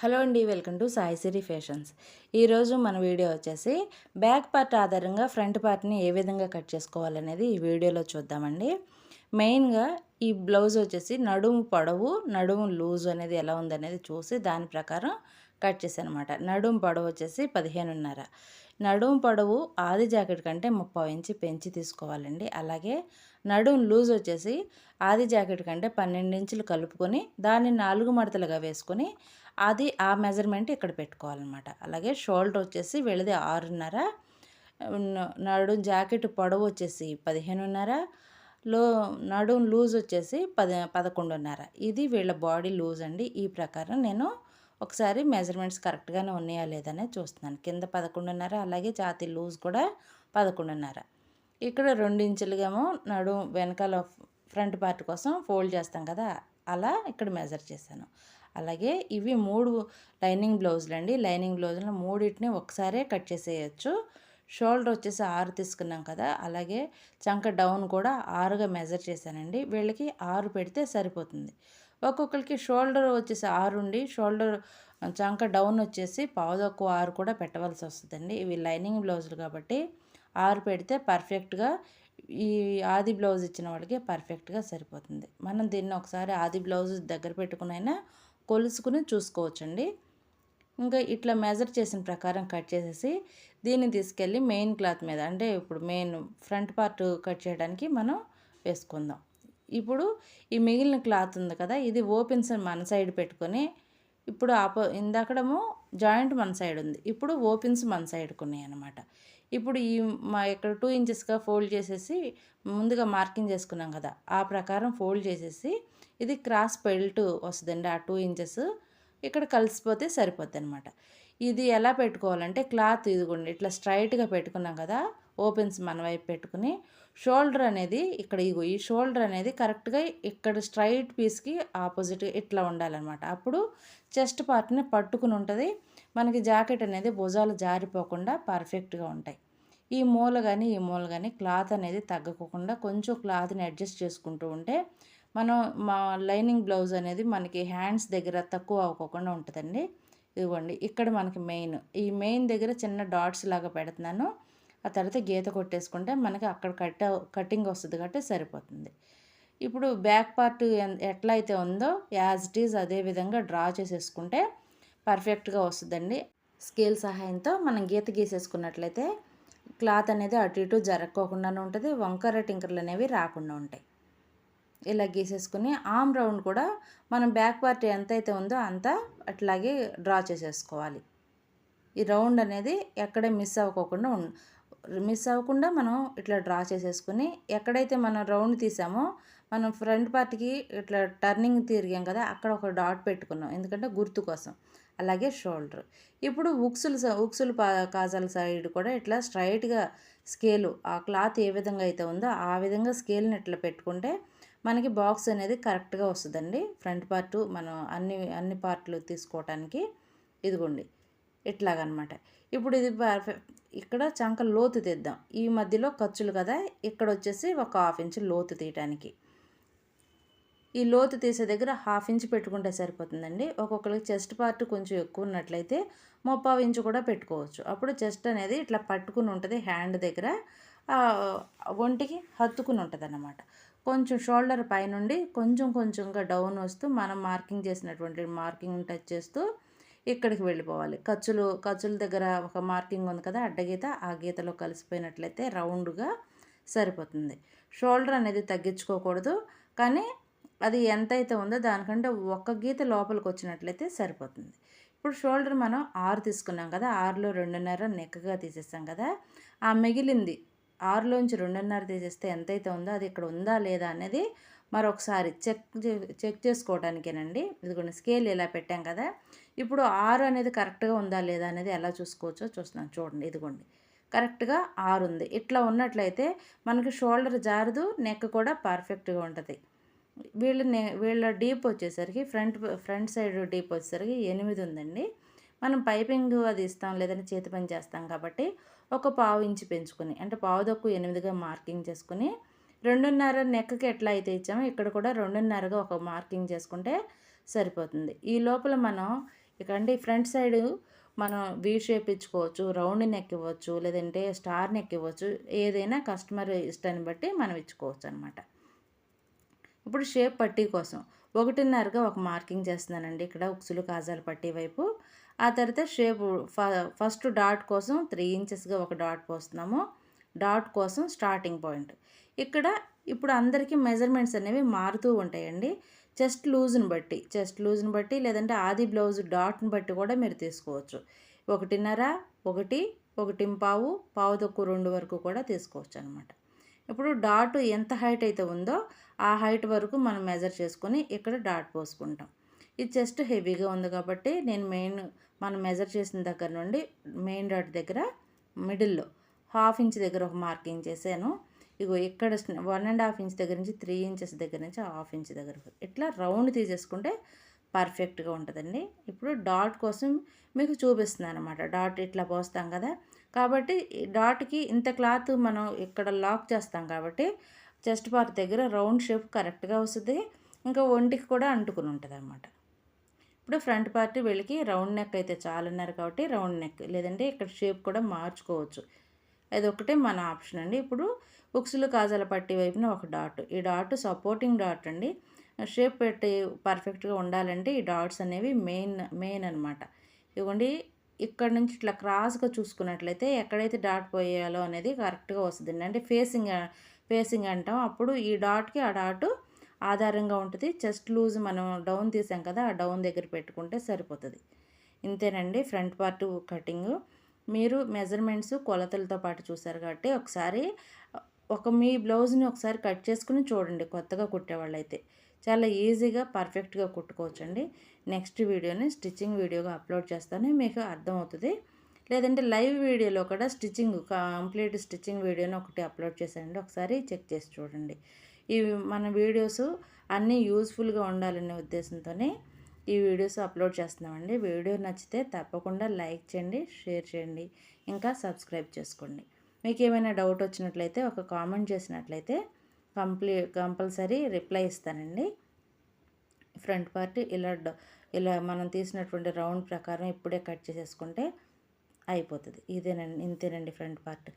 Hello అండి welcome to Sai Siri fashions. ఈరోజు మన వీడియో వచ్చేసి బ్యాక్ పార్ట్ ఆధారంగా ఫ్రంట్ పార్ట్ని ఏ విధంగా కట్ చేసుకోవాలనేది ఈ వీడియోలో చూద్దామండి. మెయిన్గా ఈ బ్లౌజ్ వచ్చేసి నడుము పొడవు నడుము లూజ్ అనేది ఎలా ఉందనేది చూసి దాని ప్రకారం కట్ చేశానమాట. నడుము పొడవు వచ్చేసి పదిహేనున్నర. నడుము పొడవు ఆది జాకెట్ కంటే ముప్పై ఇంచి పెంచి తీసుకోవాలండి. అలాగే నడుం లూజ్ వచ్చేసి ఆది జాకెట్ కంటే పన్నెండు ఇంచులు కలుపుకొని దాన్ని నాలుగు మడతలుగా వేసుకొని అది ఆ మెజర్మెంట్ ఇక్కడ పెట్టుకోవాలన్నమాట. అలాగే షోల్డర్ వచ్చేసి వీళ్ళది ఆరున్నర నడు జాకెట్ పొడవు వచ్చేసి పదిహేనున్నర లో నడు లూజ్ వచ్చేసి పది పదకొండున్నర. ఇది వీళ్ళ బాడీ లూజ్ అండి. ఈ ప్రకారం నేను ఒకసారి మెజర్మెంట్స్ కరెక్ట్గానే ఉన్నాయా లేదనే చూస్తున్నాను. కింద పదకొండున్నర అలాగే ఛాతీ లూజ్ కూడా పదకొండున్నర. ఇక్కడ రెండు ఇంచులుగామో నడు వెనకాల ఫ్రంట్ పార్ట్ కోసం ఫోల్డ్ చేస్తాం కదా అలా ఇక్కడ మెజర్ చేశాను. అలాగే ఇవి మూడు లైనింగ్ బ్లౌజులు అండి లైనింగ్ బ్లౌజులు మూడింటిని ఒకసారే కట్ చేసేయచ్చు. షోల్డర్ వచ్చేసి ఆరు తీసుకున్నాం కదా అలాగే చంక డౌన్ కూడా ఆరుగా మెజర్ చేశానండి. వీళ్ళకి ఆరు పెడితే సరిపోతుంది. ఒక్కొక్కరికి షోల్డర్ వచ్చేసి ఆరు ఉండి షోల్డర్ చంక డౌన్ వచ్చేసి పావుదక్కువ ఆరు కూడా పెట్టవలసి వస్తుందండి. ఇవి లైనింగ్ బ్లౌజులు కాబట్టి ఆరు పెడితే పర్ఫెక్ట్గా ఈ ఆది బ్లౌజ్ ఇచ్చిన వాళ్ళకి పర్ఫెక్ట్గా సరిపోతుంది. మనం దీన్ని ఒకసారి ఆది బ్లౌజ్ దగ్గర పెట్టుకునైనా కొలుసుకుని చూసుకోవచ్చండి. ఇంకా ఇట్లా మెజర్ చేసిన ప్రకారం కట్ చేసేసి దీన్ని తీసుకెళ్ళి మెయిన్ క్లాత్ మీద అంటే ఇప్పుడు మెయిన్ ఫ్రంట్ పార్ట్ కట్ చేయడానికి మనం వేసుకుందాం. ఇప్పుడు ఈ మిగిలిన క్లాత్ ఉంది కదా ఇది ఓపెన్స్ మన సైడ్ పెట్టుకొని ఇప్పుడు ఆపో ఇందాకడము జాయింట్ మన సైడ్ ఉంది. ఇప్పుడు ఓపెన్స్ మన సైడ్కి ఉన్నాయి అనమాట ఇప్పుడు ఈ మా ఇక్కడ టూ ఇంచెస్గా ఫోల్డ్ చేసేసి ముందుగా మార్కింగ్ చేసుకున్నాం కదా ఆ ప్రకారం ఫోల్డ్ చేసేసి ఇది క్రాస్ బెల్ట్ వస్తుందండి ఆ టూ ఇంచెస్ ఇక్కడ కలిసిపోతే సరిపోద్ది అనమాట ఇది ఎలా పెట్టుకోవాలంటే క్లాత్ ఇదిగోండి ఇట్లా స్ట్రైట్గా పెట్టుకున్నాం కదా ఓపెన్స్ మన వైపు పెట్టుకుని షోల్డర్ అనేది ఇక్కడ ఇగో ఈ షోల్డర్ అనేది కరెక్ట్గా ఇక్కడ స్ట్రైట్ పీస్కి ఆపోజిట్ ఇట్లా ఉండాలన్నమాట. అప్పుడు చెస్ట్ పార్ట్ని పట్టుకుని ఉంటుంది మనకి జాకెట్ అనేది భుజాలు జారిపోకుండా పర్ఫెక్ట్గా ఉంటాయి. ఈ మూల కానీ ఈ మూల కానీ క్లాత్ అనేది తగ్గకుండా కొంచెం క్లాత్ని అడ్జస్ట్ చేసుకుంటూ ఉంటే మనం మా లైనింగ్ బ్లౌజ్ అనేది మనకి హ్యాండ్స్ దగ్గర తక్కువ అవ్వకుండా ఉంటుందండి. ఇదిగోండి ఇక్కడ మనకి మెయిన్. ఈ మెయిన్ దగ్గర చిన్న డాట్స్ లాగా పెడుతున్నాను. ఆ తర్వాత గీత కొట్టేసుకుంటే మనకి అక్కడ కట్ కటింగ్ వస్తుంది కాబట్టి సరిపోతుంది. ఇప్పుడు బ్యాక్ పార్ట్ ఎట్లా అయితే ఉందో యాజ్ ఇట్ ఈజ్ అదే విధంగా డ్రా చేసేసుకుంటే పర్ఫెక్ట్గా వస్తుందండి. స్కేల్ సహాయంతో మనం గీత గీసేసుకున్నట్లయితే క్లాత్ అనేది అటు ఇటు జరక్కోకుండానే ఉంటుంది వంకర టింకర్లు అనేవి రాకుండా ఉంటాయి. ఇలా గీసేసుకుని ఆమ్ రౌండ్ కూడా మనం బ్యాక్ పార్ట్ ఎంత అయితే ఉందో అంత అట్లాగే డ్రా చేసేసుకోవాలి. ఈ రౌండ్ అనేది ఎక్కడ మిస్ అవ్వకోకుండా మిస్ అవ్వకుండా మనం ఇట్లా డ్రా చేసేసుకుని ఎక్కడైతే మనం రౌండ్ తీసామో మనం ఫ్రంట్ పార్ట్కి ఇట్లా టర్నింగ్ తిరిగాం కదా అక్కడ ఒక డాట్ పెట్టుకున్నాం. ఎందుకంటే గుర్తు కోసం. అలాగే షోల్డర్. ఇప్పుడు ఉక్సులు ఉక్సులు కాజాల సైడ్ కూడా ఇట్లా స్ట్రైట్గా స్కేలు ఆ క్లాత్ ఏ విధంగా అయితే ఉందో ఆ విధంగా స్కేల్ని ఇట్లా పెట్టుకుంటే మనకి బాక్స్ అనేది కరెక్ట్గా వస్తుందండి. ఫ్రంట్ పార్ట్ మనం అన్ని అన్ని పార్ట్లు తీసుకోవటానికి ఇదిగోండి. ఇట్లాగనమాట. ఇప్పుడు ఇది ఇక్కడ చంక లోతు తీద్దాం. ఈ మధ్యలో ఖర్చులు కదా ఇక్కడ వచ్చేసి ఒక హాఫ్ ఇంచ్ లోతు తీయటానికి. ఈ లోతు తీసే దగ్గర హాఫ్ ఇంచ్ పెట్టుకుంటే సరిపోతుందండి. ఒక్కొక్కరికి చెస్ట్ పార్ట్ కొంచెం ఎక్కువ ఉన్నట్లయితే ముప్పావు ఇంచు కూడా పెట్టుకోవచ్చు. అప్పుడు చెస్ట్ అనేది ఇట్లా పట్టుకుని ఉంటుంది హ్యాండ్ దగ్గర. ఒంటికి హత్తుకుని ఉంటుంది అన్నమాట కొంచెం షోల్డర్ పైనుండి కొంచెం కొంచెంగా డౌన్ వస్తూ మనం మార్కింగ్ చేసినటువంటి మార్కింగ్ టచ్ చేస్తూ ఇక్కడికి వెళ్ళిపోవాలి. ఖర్చులు ఖర్చుల దగ్గర ఒక మార్కింగ్ ఉంది కదా అడ్డగీత ఆ గీతలో కలిసిపోయినట్లయితే రౌండ్గా సరిపోతుంది. షోల్డర్ అనేది తగ్గించుకోకూడదు. కానీ అది ఎంతైతే ఉందో దానికంటే ఒక్క గీత లోపలికి వచ్చినట్లయితే సరిపోతుంది. ఇప్పుడు షోల్డర్ మనం ఆరు తీసుకున్నాం కదా ఆరులో రెండున్నర నెక్కగా తీసేస్తాం కదా ఆ మిగిలింది ఆరులోంచి రెండున్నర తీసేస్తే ఎంతైతే ఉందో అది ఇక్కడ ఉందా లేదా అనేది మరొకసారి చెక్ చెక్ చేసుకోవడానికేనండి. ఇదిగోండి స్కేల్ ఇలా పెట్టాం కదా ఇప్పుడు ఆరు అనేది కరెక్ట్గా ఉందా లేదా అనేది ఎలా చూసుకోవచ్చో చూస్తున్నాం. చూడండి ఇదిగోండి కరెక్ట్గా ఆరు ఉంది ఇట్లా ఉన్నట్లయితే మనకి షోల్డర్ జారదు నెక్ కూడా పర్ఫెక్ట్గా ఉంటుంది. వీళ్ళ వీళ్ళ డీప్ వచ్చేసరికి ఫ్రంట్ ఫ్రంట్ సైడ్ డీప్ వచ్చేసరికి ఎనిమిది ఉందండి. మనం పైపింగ్ అది ఇస్తాం లేదంటే చేతి పని చేస్తాం కాబట్టి ఒక పావు ఇంచు పెంచుకొని అంటే పావు తక్కువ ఎనిమిదిగా మార్కింగ్ చేసుకుని రెండున్నర నెక్కకి ఎట్లా అయితే ఇచ్చామో ఇక్కడ కూడా రెండున్నరగా ఒక మార్కింగ్ చేసుకుంటే సరిపోతుంది. ఈ లోపల మనం ఇక్కడ ఫ్రంట్ సైడ్ మనం వీ షేప్ ఇచ్చుకోవచ్చు రౌండ్ నెక్ ఇవ్వచ్చు లేదంటే స్టార్ నెక్ ఇవ్వచ్చు ఏదైనా కస్టమర్ ఇష్టాన్ని బట్టి మనం ఇచ్చుకోవచ్చు అనమాట ఇప్పుడు షేప్ పట్టీ కోసం ఒకటిన్నరగా ఒక మార్కింగ్ చేస్తున్నానండి. ఇక్కడ ఉక్సులు కాజాలు పట్టీ వైపు. ఆ తర్వాత షేప్ ఫస్ట్ డాట్ కోసం త్రీ ఇంచెస్గా ఒక డాట్ పోస్తున్నాము. డాట్ కోసం స్టార్టింగ్ పాయింట్. ఇక్కడ ఇప్పుడు అందరికీ మెజర్మెంట్స్ అనేవి మారుతూ ఉంటాయండి. చెస్ట్ లూజ్ని బట్టి చెస్ట్ లూజ్ని బట్టి లేదంటే ఆది బ్లౌజ్ డాట్ని బట్టి కూడా మీరు తీసుకోవచ్చు. ఒకటిన్నర ఒకటి ఒకటి పావు పావు తక్కువ రెండు వరకు కూడా తీసుకోవచ్చు అనమాట ఇప్పుడు డాట్ ఎంత హైట్ అయితే ఉందో ఆ హైట్ వరకు మనం మెజర్ చేసుకొని ఇక్కడ డాట్ పోసుకుంటాం. ఇది చెస్ట్ హెవీగా ఉంది కాబట్టి నేను మెయిన్ మనం మెజర్ చేసిన దగ్గర నుండి మెయిన్ డాట్ దగ్గర మిడిల్లో హాఫ్ ఇంచ్ దగ్గర ఒక మార్కింగ్ చేశాను. ఇగో ఇక్కడ వన్ అండ్ హాఫ్ ఇంచ్ దగ్గర నుంచి త్రీ ఇంచెస్ దగ్గర నుంచి హాఫ్ ఇంచ్ దగ్గర ఇట్లా రౌండ్ తీసేసుకుంటే పర్ఫెక్ట్గా ఉంటుందండి. ఇప్పుడు డాట్ కోసం మీకు చూపిస్తున్నాను అనమాట డాట్ ఇట్లా పోస్తాం కదా. కాబట్టి డాట్కి ఇంత క్లాత్ మనం ఇక్కడ లాక్ చేస్తాం కాబట్టి చెస్ట్ పార్ట్ దగ్గర రౌండ్ షేప్ కరెక్ట్గా వస్తుంది. ఇంకా ఒంటికి కూడా అంటుకుని ఉంటుంది అనమాట ఇప్పుడు ఫ్రంట్ పార్ట్ వీళ్ళకి రౌండ్ నెక్ అయితే చాలన్నారు కాబట్టి రౌండ్ నెక్ లేదంటే ఇక్కడ షేప్ కూడా మార్చుకోవచ్చు. అది ఒకటే మన ఆప్షన్ అండి. ఇప్పుడు ఉక్సులు కాజాల పట్టి వైపున ఒక డాట్. ఈ డాట్ సపోర్టింగ్ డాట్ అండి. షేప్ పెట్టి పర్ఫెక్ట్గా ఉండాలంటే ఈ డాట్స్ అనేవి మెయిన్ మెయిన్ అనమాట ఇవ్వండి ఇక్కడ నుంచి ఇట్లా క్రాస్గా చూసుకున్నట్లయితే ఎక్కడైతే డాట్ పోయాలో అనేది కరెక్ట్గా వస్తుంది అంటే ఫేసింగ్ పేసింగ్ అంటాం. అప్పుడు ఈ డాట్కి ఆ డాట్ ఆధారంగా ఉంటుంది. చెస్ట్ లూజ్ మనం డౌన్ తీసాం కదా ఆ డౌన్ దగ్గర పెట్టుకుంటే సరిపోతుంది. ఇంతేనండి ఫ్రంట్ పార్ట్ కటింగ్. మీరు మెజర్మెంట్స్ కొలతలతో పాటు చూసారు కాబట్టి ఒకసారి ఒక మీ బ్లౌజ్ని ఒకసారి కట్ చేసుకుని చూడండి కొత్తగా కుట్టేవాళ్ళు అయితే చాలా ఈజీగా పర్ఫెక్ట్గా కుట్టుకోవచ్చండి. నెక్స్ట్ వీడియోని స్టిచ్చింగ్ వీడియోగా అప్లోడ్ చేస్తాను మీకు అర్థమవుతుంది. లేదంటే లైవ్ వీడియోలో కూడా స్టిచ్చింగ్ కంప్లీట్ స్టిచ్చింగ్ వీడియోని ఒకటి అప్లోడ్ చేశానండి. ఒకసారి చెక్ చేసి చూడండి. ఇవి మన వీడియోస్ అన్నీ యూస్ఫుల్గా ఉండాలనే ఉద్దేశంతోనే ఈ వీడియోస్ అప్లోడ్ చేస్తున్నామండి. వీడియో నచ్చితే తప్పకుండా లైక్ చేయండి షేర్ చేయండి ఇంకా సబ్స్క్రైబ్ చేసుకోండి. మీకు ఏమైనా డౌట్ వచ్చినట్లయితే ఒక కామెంట్ చేసినట్లయితే కంప్లీ కంపల్సరీ రిప్లై ఇస్తానండి. ఫ్రంట్ పార్ట్ ఇలా ఇలా మనం తీసినటువంటి రౌండ్ ప్రకారం ఇప్పుడే కట్ చేసేసుకుంటే అయిపోతుంది. ఇదేనండి ఇంతేనండి ఫ్రంట్ పార్ట్.